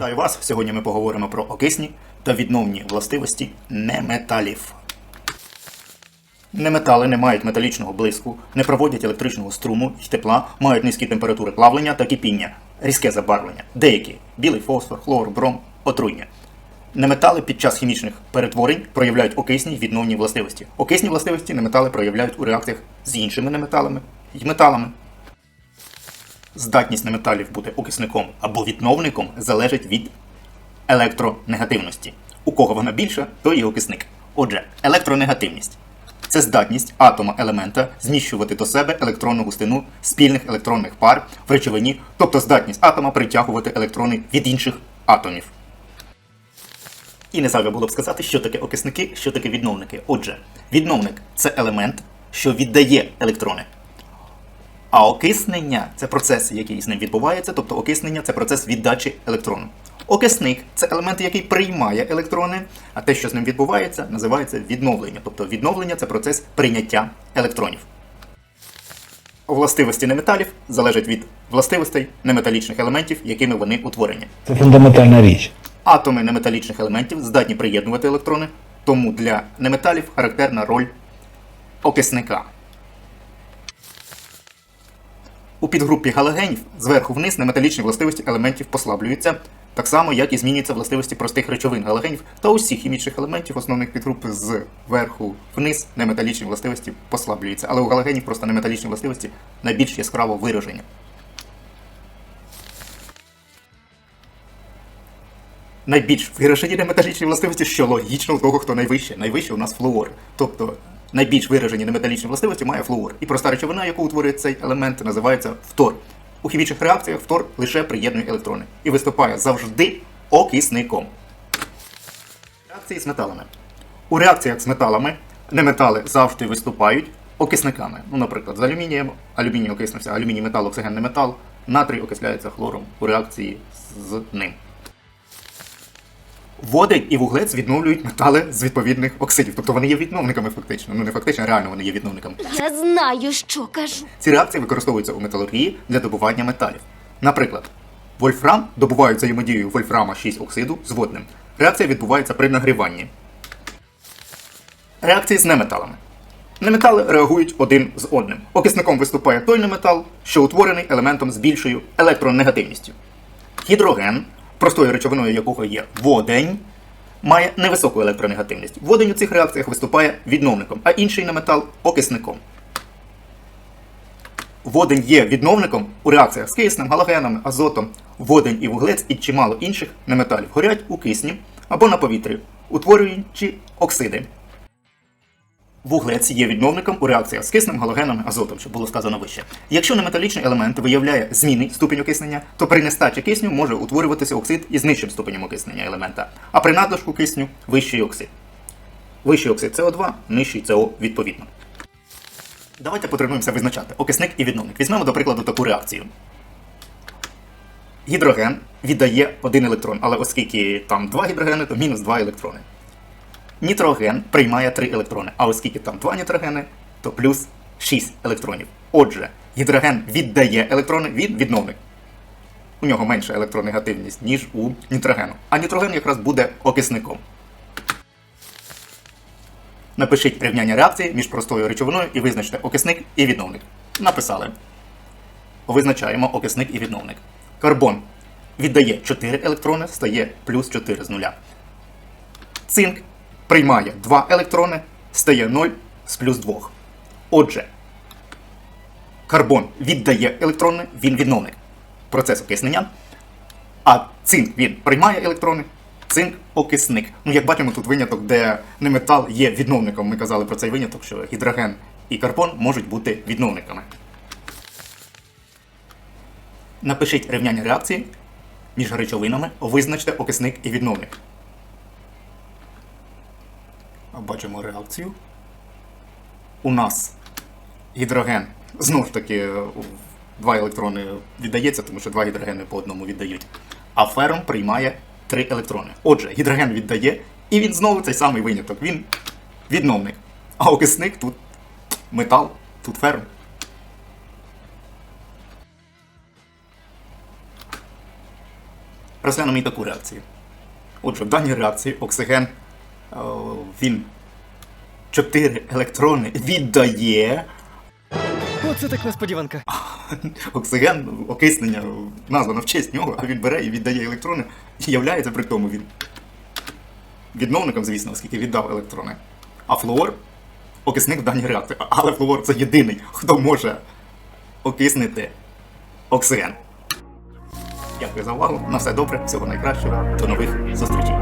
Вітаю вас! Сьогодні ми поговоримо про окисні та відновні властивості неметалів. Неметали не мають металічного блиску, не проводять електричного струму й тепла, мають низькі температури плавлення та кипіння, різке забарвлення. Деякі білий фосфор, хлор, бром, отруєння. Неметали під час хімічних перетворень проявляють окисні й відновні властивості. Окисні властивості неметали проявляють у реакціях з іншими неметалами й металами. Здатність неметалів бути окисником або відновником залежить від електронегативності. У кого вона більша, той і окисник. Отже, електронегативність це здатність атома елемента зміщувати до себе електронну густину спільних електронних пар в речовині, тобто здатність атома притягувати електрони від інших атомів. І не зайве було б сказати, що таке окисники, що таке відновники. Отже, відновник це елемент, що віддає електрони. А окиснення це процес, який з ним відбувається, тобто окиснення це процес віддачі електрону. Окисник це елемент, який приймає електрони, а те, що з ним відбувається, називається відновлення. Тобто відновлення це процес прийняття електронів. Властивості неметалів залежать від властивостей неметалічних елементів, якими вони утворені. Це фундаментальна річ. Атоми неметалічних елементів здатні приєднувати електрони, тому для неметалів характерна роль окисника. У підгрупі галогенів зверху вниз неметалічні властивості елементів послаблюються, так само, як і змінюються властивості простих речовин галогенів та усіх хімічних елементів основних підгруп зверху вниз неметалічні властивості послаблюються. Але у галогенів просто неметалічні властивості найбільш яскраво виражені. найбільш виражені неметалічні властивості, що логічно у того, хто найвище. Найвище у нас флуор. Тобто найбільш виражені неметалічні властивості має флуор. І проста речовина, яку утворює цей елемент, називається фтор. У хімічних реакціях фтор лише приєднує електрони і виступає завжди окисником. Реакції з металами. У реакціях з металами неметали завжди виступають окисниками. Ну, наприклад, з алюмінієм, алюміній окиснився, алюміній метал, оксигенний метал, натрій окисляється хлором у реакції з ним. Водень і вуглець відновлюють метали з відповідних оксидів. Тобто вони є відновниками фактично. Ну не фактично, а реально вони є відновниками. Я знаю, що кажу. Ці реакції використовуються у металургії для добування металів. Наприклад, вольфрам добувають взаємодією вольфрама 6 оксиду з водним. Реакція відбувається при нагріванні. Реакції з неметалами. Неметали реагують один з одним. Окисником виступає той неметал, що утворений елементом з більшою електронегативністю. Гідроген, простою речовиною якого є водень, має невисоку електронегативність. Водень у цих реакціях виступає відновником, а інший неметал окисником. Водень є відновником у реакціях з киснем, галогенами, азотом. Водень і вуглець і чимало інших неметалів горять у кисні або на повітрі, утворюючи оксиди. Вуглець є відновником у реакціях з киснем, галогеном, азотом, що було сказано вище. Якщо неметалічний елемент виявляє змінний ступінь окиснення, то при нестачі кисню може утворюватися оксид із нижчим ступенем окиснення елемента, а при надлишку кисню вищий оксид. Вищий оксид СО2, нижчий СО відповідно. Давайте потренуємося визначати окисник і відновник. Візьмемо, до прикладу, таку реакцію. Гідроген віддає один електрон, але оскільки там два гідрогени, то мінус два електрони. Нітроген приймає 3 електрони, а оскільки там 2 нітрогени, то плюс 6 електронів. Отже, гідроген віддає електрони, він відновник. У нього менша електронегативність, ніж у нітрогену. А нітроген якраз буде окисником. Напишіть рівняння реакції між простою речовиною і визначте окисник і відновник. Написали. Визначаємо окисник і відновник. Карбон віддає 4 електрони, стає плюс 4 з нуля. Цинк приймає 2 електрони, стає 0 з плюс 2. Отже, карбон віддає електрони, він відновник. Процес окиснення. А цинк він приймає електрони, цинк окисник. Ну, як бачимо, тут виняток, де не метал є відновником. Ми казали про цей виняток, що гідроген і карбон можуть бути відновниками. Напишіть рівняння реакції між речовинами, визначте окисник і відновник. Бачимо реакцію. У нас гідроген знову ж таки два електрони віддається, тому що два гідрогени по одному віддають. А ферм приймає три електрони. Отже, гідроген віддає, і він знову цей самий виняток. Він відновник. А окисник тут метал, тут ферм. Розглянемо і таку реакцію. Отже, в даній реакції оксиген е, він 4 електрони віддає. Оце так несподіванка. Оксиген, окиснення, названо в честь нього, а він бере і віддає електрони, і являється при тому він відновником, звісно, оскільки віддав електрони. А флуор окисник в даній реакції. Але флуор це єдиний, хто може окиснити оксиген. Дякую за увагу. На все добре, всього найкращого. До нових зустрічей.